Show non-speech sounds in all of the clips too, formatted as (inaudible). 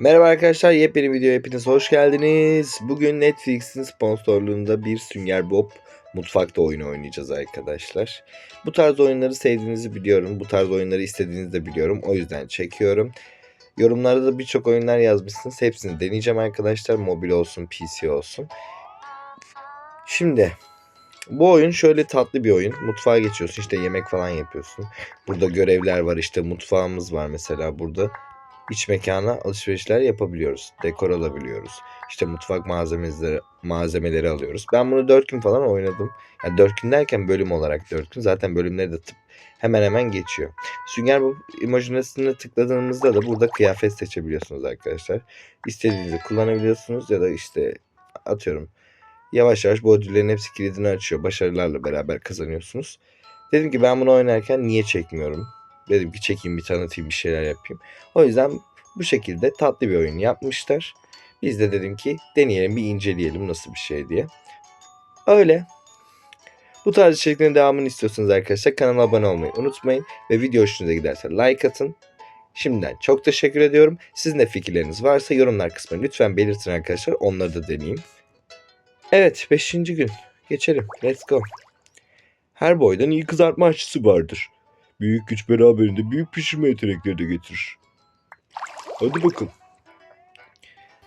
Merhaba arkadaşlar, yepyeni video hepiniz hoş geldiniz. Bugün Netflix'in sponsorluğunda bir Sünger Bob mutfakta oyunu oynayacağız arkadaşlar. Bu tarz oyunları sevdiğinizi biliyorum. Bu tarz oyunları istediğinizi de biliyorum. O yüzden çekiyorum. Yorumlarda da birçok oyunlar yazmışsınız. Hepsini deneyeceğim arkadaşlar. Mobil olsun, PC olsun. Şimdi bu oyun şöyle tatlı bir oyun. Mutfağa geçiyorsun işte yemek falan yapıyorsun. Burada görevler var işte mutfağımız var mesela burada iç mekana alışverişler yapabiliyoruz. Dekor alabiliyoruz. İşte mutfak malzemeleri malzemeleri alıyoruz. Ben bunu 4 gün falan oynadım. Yani 4 gün derken bölüm olarak 4 gün. Zaten bölümleri de tıp hemen hemen geçiyor. Sünger Bob imajinasyonuna tıkladığımızda da burada kıyafet seçebiliyorsunuz arkadaşlar. İstediğinizi kullanabiliyorsunuz ya da işte atıyorum yavaş yavaş bu ödüllerin hepsi kilidini açıyor. Başarılarla beraber kazanıyorsunuz. Dedim ki ben bunu oynarken niye çekmiyorum? Dedim ki çekeyim bir tanıtayım bir şeyler yapayım. O yüzden bu şekilde tatlı bir oyun yapmışlar. Biz de dedim ki deneyelim bir inceleyelim nasıl bir şey diye. Öyle. Bu tarz içeriklerin devamını istiyorsanız arkadaşlar kanala abone olmayı unutmayın. Ve video hoşunuza giderse like atın. Şimdiden çok teşekkür ediyorum. Sizin de fikirleriniz varsa yorumlar kısmına lütfen belirtin arkadaşlar. Onları da deneyeyim. Evet 5. gün. Geçelim. Let's go. Her boydan iyi kızartma aşçısı vardır. Büyük güç beraberinde büyük pişirme yetenekleri de getirir. Hadi bakalım.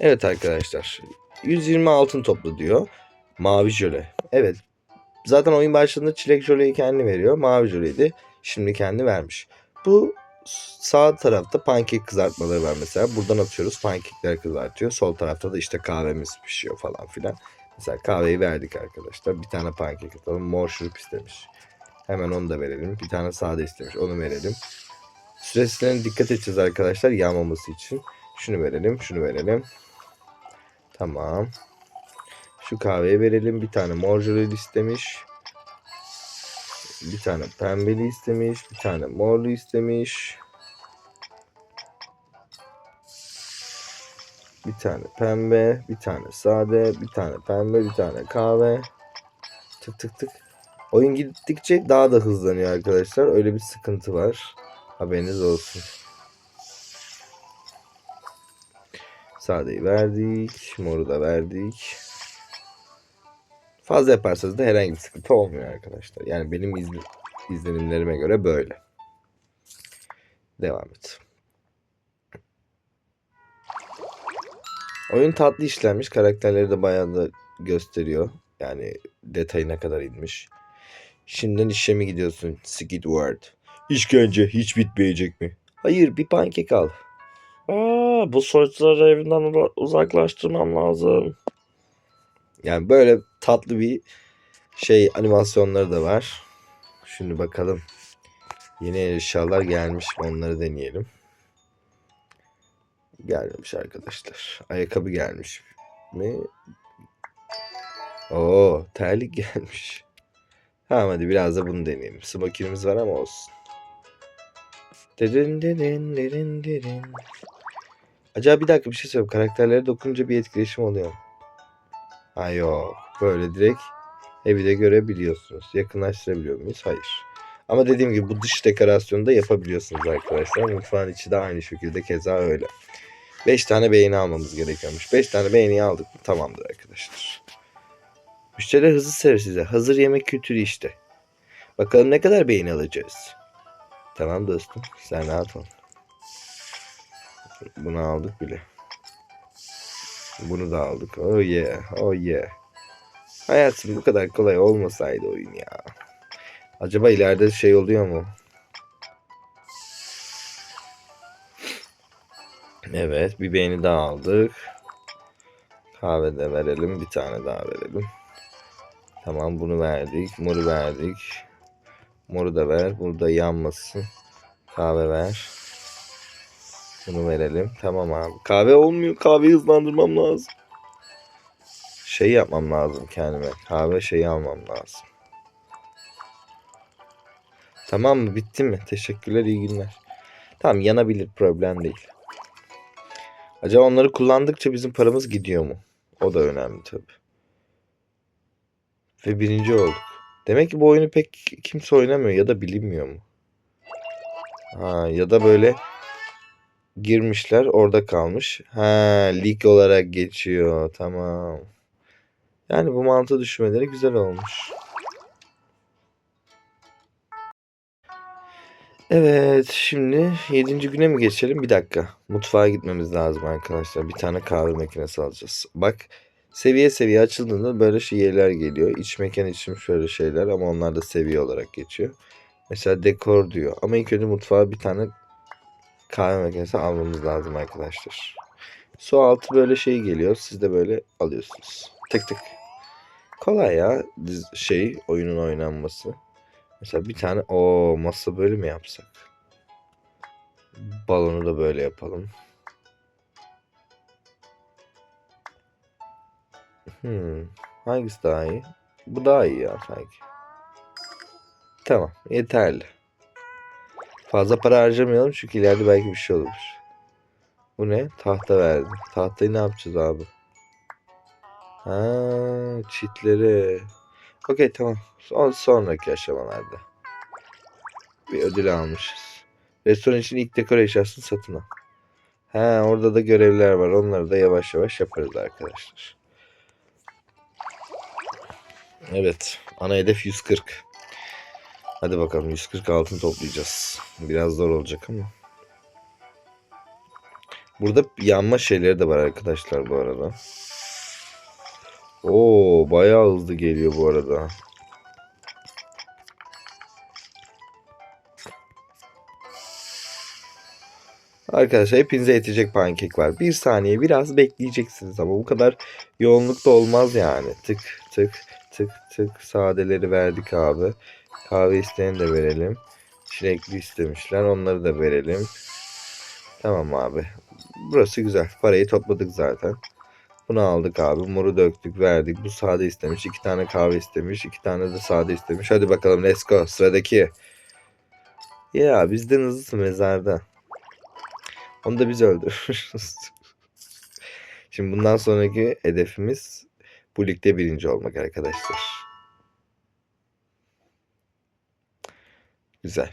Evet arkadaşlar. 120 altın topla diyor. Mavi jöle. Evet. Zaten oyun başladığında çilek jöleyi kendi veriyor. Mavi jöleyi de şimdi kendi vermiş. Bu sağ tarafta pankek kızartmaları var mesela. Buradan atıyoruz pankekler kızartıyor. Sol tarafta da işte kahvemiz pişiyor falan filan. Mesela kahveyi verdik arkadaşlar. Bir tane pankek atalım. Mor şurup istemiş. Hemen onu da verelim. Bir tane sade istemiş. Onu verelim. Süresine dikkat edeceğiz arkadaşlar yanmaması için. Şunu verelim. Şunu verelim. Tamam. Şu kahveyi verelim. Bir tane mor istemiş. Bir tane pembeli istemiş. Bir tane morlu istemiş. Bir tane pembe, bir tane sade, bir tane pembe, bir tane kahve. Tık tık tık. Oyun gittikçe daha da hızlanıyor arkadaşlar. Öyle bir sıkıntı var. Haberiniz olsun. Sadeyi verdik. Moru da verdik. Fazla yaparsanız da herhangi bir sıkıntı olmuyor arkadaşlar. Yani benim izle, izlenimlerime göre böyle. Devam et. Oyun tatlı işlenmiş. Karakterleri de bayağı da gösteriyor. Yani detayına kadar inmiş. Şimdiden işe mi gidiyorsun Squidward? İşkence hiç bitmeyecek mi? Hayır bir pankek al. Aa, bu soytarıları evinden uzaklaştırmam lazım. Yani böyle tatlı bir şey animasyonları da var. Şimdi bakalım. Yeni eşyalar gelmiş mi onları deneyelim. Gelmemiş arkadaşlar. Ayakkabı gelmiş mi? Oo terlik (laughs) gelmiş. Tamam hadi biraz da bunu deneyelim. Smokinimiz var ama olsun. Derin derin derin derin. Acaba bir dakika bir şey söyleyeyim. Karakterlere dokununca bir etkileşim oluyor. Ha yok. Böyle direkt evi de görebiliyorsunuz. Yakınlaştırabiliyor muyuz? Hayır. Ama dediğim gibi bu dış dekorasyonu da yapabiliyorsunuz arkadaşlar. Mutfağın içi de aynı şekilde keza öyle. 5 tane beğeni almamız gerekiyormuş. 5 tane beğeni aldık mı tamamdır arkadaşlar. Müşteri hızlı sever size. Hazır yemek kültürü işte. Bakalım ne kadar beğeni alacağız. Tamam dostum. Sen rahat ol. Bunu aldık bile. Bunu da aldık. Oh yeah. Oh yeah. Hayatım bu kadar kolay olmasaydı oyun ya. Acaba ileride şey oluyor mu? Evet bir beğeni daha aldık. Kahve de verelim. Bir tane daha verelim. Tamam bunu verdik. Moru verdik. Moru da ver. Burada yanmasın. Kahve ver. Bunu verelim. Tamam abi. Kahve olmuyor. Kahveyi hızlandırmam lazım. Şey yapmam lazım kendime. Kahve şeyi almam lazım. Tamam mı? Bitti mi? Teşekkürler. iyi günler. Tamam yanabilir. Problem değil. Acaba onları kullandıkça bizim paramız gidiyor mu? O da önemli tabi. Ve birinci olduk. Demek ki bu oyunu pek kimse oynamıyor ya da bilinmiyor mu? Ha, ya da böyle girmişler orada kalmış. Ha lig olarak geçiyor. Tamam. Yani bu mantığı düşünmeleri güzel olmuş. Evet şimdi 7. güne mi geçelim? Bir dakika. Mutfağa gitmemiz lazım arkadaşlar. Bir tane kahve makinesi alacağız. Bak seviye seviye açıldığında böyle şeyler geliyor. İç mekan için şöyle şeyler ama onlar da seviye olarak geçiyor. Mesela dekor diyor. Ama ilk önce mutfağa bir tane kahve makinesi almamız lazım arkadaşlar. Su altı böyle şey geliyor. Siz de böyle alıyorsunuz. Tık tık. Kolay ya şey oyunun oynanması. Mesela bir tane o masa böyle mi yapsak? Balonu da böyle yapalım. Hmm, hangisi daha iyi? Bu daha iyi ya sanki. Tamam, yeterli. Fazla para harcamayalım çünkü ileride belki bir şey olur. Bu ne? Tahta verdi. Tahtayı ne yapacağız abi? Ha, çitleri. Okey tamam. Son, sonraki aşamalarda. Bir ödül almışız. Restoran için ilk dekor eşyasını satın al. Ha, orada da görevler var. Onları da yavaş yavaş yaparız arkadaşlar. Evet. Ana hedef 140. Hadi bakalım 140 altın toplayacağız. Biraz zor olacak ama. Burada yanma şeyleri de var arkadaşlar bu arada. Oo bayağı hızlı geliyor bu arada. Arkadaşlar hepinize yetecek pankek var. Bir saniye biraz bekleyeceksiniz ama bu kadar yoğunlukta olmaz yani. Tık tık tık tık sadeleri verdik abi. Kahve isteyeni de verelim. Çilekli istemişler onları da verelim. Tamam abi. Burası güzel. Parayı topladık zaten. Bunu aldık abi. Moru döktük verdik. Bu sade istemiş. iki tane kahve istemiş. iki tane de sade istemiş. Hadi bakalım let's go. Sıradaki. Ya bizden hızlısı mezarda. Onu da biz öldürürüz. Şimdi bundan sonraki hedefimiz bu ligde birinci olmak arkadaşlar. Güzel.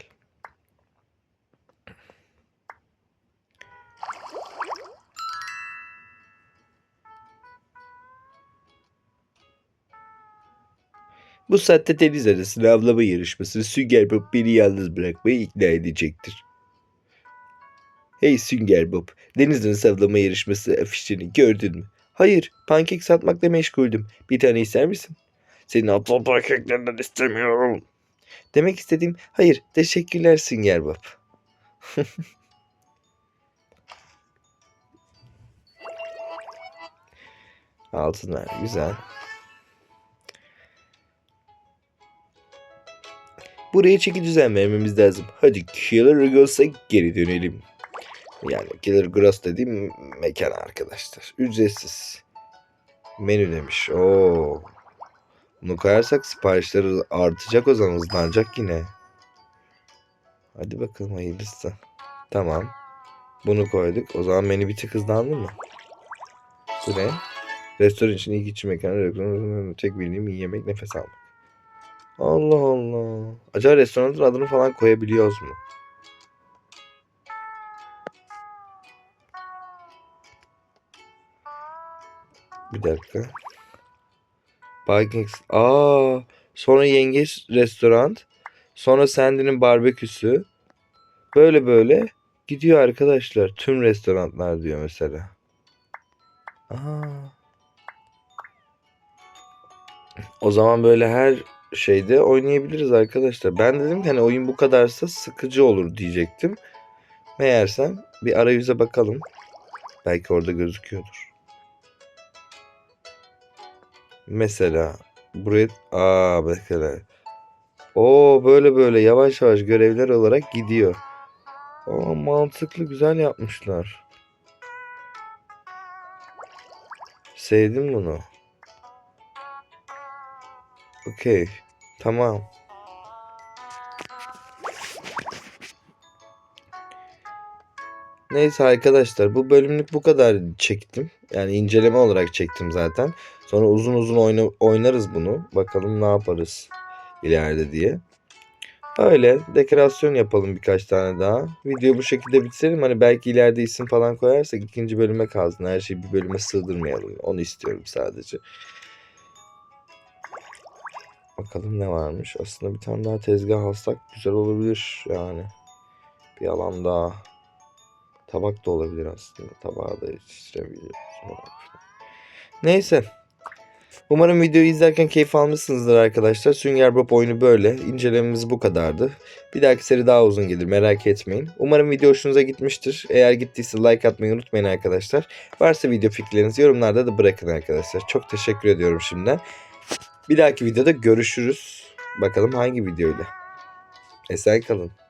Bu saatte deniz arasını avlama yarışmasını Sünger Bob beni yalnız bırakmaya ikna edecektir. Hey Sünger Bob, deniz arası avlama yarışması afişlerini gördün mü? Hayır, pankek satmakla meşguldüm. Bir tane ister misin? Senin aptal pankeklerinden istemiyorum. Demek istediğim, hayır, teşekkürler Sünger Bob. (laughs) Altınlar, güzel. Buraya çeki düzen vermemiz lazım. Hadi Killer Gross'a geri dönelim. Yani Killer Gross dediğim mekan arkadaşlar. Ücretsiz. Menü demiş. Oo. Bunu koyarsak siparişleri artacak o zaman hızlanacak yine. Hadi bakalım hayırlısı. Tamam. Bunu koyduk. O zaman menü bir tık hızlandı mı? Bu ne? Restoran için ilk içi mekanı. Tek bildiğim iyi yemek nefes almak. Allah Allah. Acaba restoranın adını falan koyabiliyoruz mu? Bir dakika. Vikings. Aa, sonra Yengeç Restoran. Sonra Sandy'nin barbeküsü. Böyle böyle gidiyor arkadaşlar. Tüm restoranlar diyor mesela. Aa. O zaman böyle her şeyde oynayabiliriz arkadaşlar. Ben dedim ki hani oyun bu kadarsa sıkıcı olur diyecektim. Meğersem bir arayüze bakalım. Belki orada gözüküyordur. Mesela buraya aa mesela o böyle böyle yavaş yavaş görevler olarak gidiyor. Aa mantıklı güzel yapmışlar. Sevdim bunu. Okey. Tamam. Neyse arkadaşlar bu bölümlük bu kadar çektim. Yani inceleme olarak çektim zaten. Sonra uzun uzun oyna, oynarız bunu. Bakalım ne yaparız ileride diye. Öyle dekorasyon yapalım birkaç tane daha. Videoyu bu şekilde bitirelim. Hani belki ileride isim falan koyarsak ikinci bölüme kalsın. Her şeyi bir bölüme sığdırmayalım. Onu istiyorum sadece. Bakalım ne varmış. Aslında bir tane daha tezgah alsak güzel olabilir yani. Bir alan daha. Tabak da olabilir aslında. Tabağı da filan. Neyse. Umarım videoyu izlerken keyif almışsınızdır arkadaşlar. Sünger Bob oyunu böyle. İncelememiz bu kadardı. Bir dahaki seri daha uzun gelir merak etmeyin. Umarım video hoşunuza gitmiştir. Eğer gittiyse like atmayı unutmayın arkadaşlar. Varsa video fikirlerinizi yorumlarda da bırakın arkadaşlar. Çok teşekkür ediyorum şimdiden. Bir dahaki videoda görüşürüz. Bakalım hangi videoyla. Esen kalın.